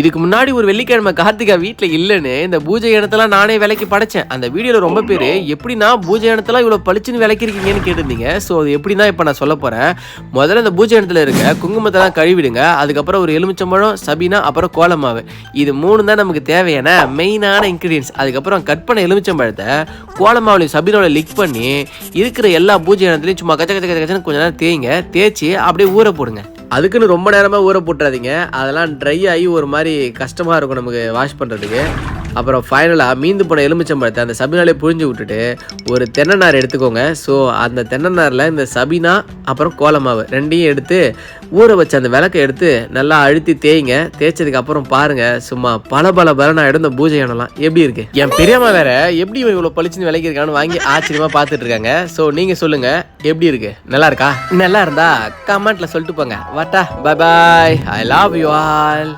இதுக்கு முன்னாடி ஒரு வெள்ளிக்கிழமை கார்த்திகா வீட்டில் இல்லைன்னு இந்த பூஜை இனத்தெல்லாம் நானே விலைக்கு படைச்சேன். அந்த வீடியோவில் ரொம்ப பேர் எப்படின்னா பூஜை இனத்தெல்லாம் இவ்வளோ பளிச்சுன்னு விலைக்கிறீங்கன்னு கேட்டிருந்தீங்க? ஸோ அது எப்படின்னா இப்போ நான் சொல்ல போகிறேன் முதல்ல இந்த பூஜை இனத்தில் இருக்க குங்குமத்தெல்லாம் கழுவிடுங்க. அதுக்கப்புறம் ஒரு எலுமிச்சம்பழம் சபீனா அப்புறம் கோலமாவு. இது மூணு தான் நமக்கு தேவையான மெயினான இன்க்ரீடியன்ஸ் அதுக்கப்புறம் கட் பண்ண எலுமிச்சம்பழத்தை கோலமாவுலையும் சபீனாவில் லிக் பண்ணி இருக்கிற எல்லா பூஜை இனத்துலையும் சும்மா கச்ச கச்ச கச்ச கச்சன்னு கொஞ்ச நேரம் தேய்ங்க. தேய்ச்சி அப்படியே ஊற போடுங்க. அதுக்குன்னு ரொம்ப நேரமாக ஊற போட்டுறாதீங்க. அதெல்லாம் ட்ரை ஆகி ஒரு மாதிரி கஷ்டமாக இருக்கும் நமக்கு வாஷ் பண்ணுறதுக்கு அப்புறம் ஃபைனலாக மீந்து போன எலுமிச்சம்பழத்தை அந்த சபினாலே புழிஞ்சு விட்டுட்டு ஒரு தென்னநார் எடுத்துக்கோங்க. ஸோ அந்த தென்னநாரில் இந்த சபினா அப்புறம் கோலமாவு ரெண்டையும் எடுத்து ஊற வச்ச அந்த விளக்கை எடுத்து நல்லா அழுத்தி தேய்ங்க. தேய்ச்சதுக்கு அப்புறம் பாருங்க சும்மா பல பல பல நான் இடந்த பூஜை எண்ணலாம் எப்படி இருக்கு? என் பெரியம்மா வேற எப்படி இவன் இவ்வளோ பளிச்சுன்னு விலைக்கிருக்கான்னு வாங்கி ஆச்சரியமா பார்த்துட்டு இருக்காங்க. ஸோ நீங்க சொல்லுங்க எப்படி இருக்கு? நல்லா இருக்கா? நல்லா இருந்தா கமெண்ட்ல சொல்லிட்டு போங்க. வாட்டா bye bye I love you all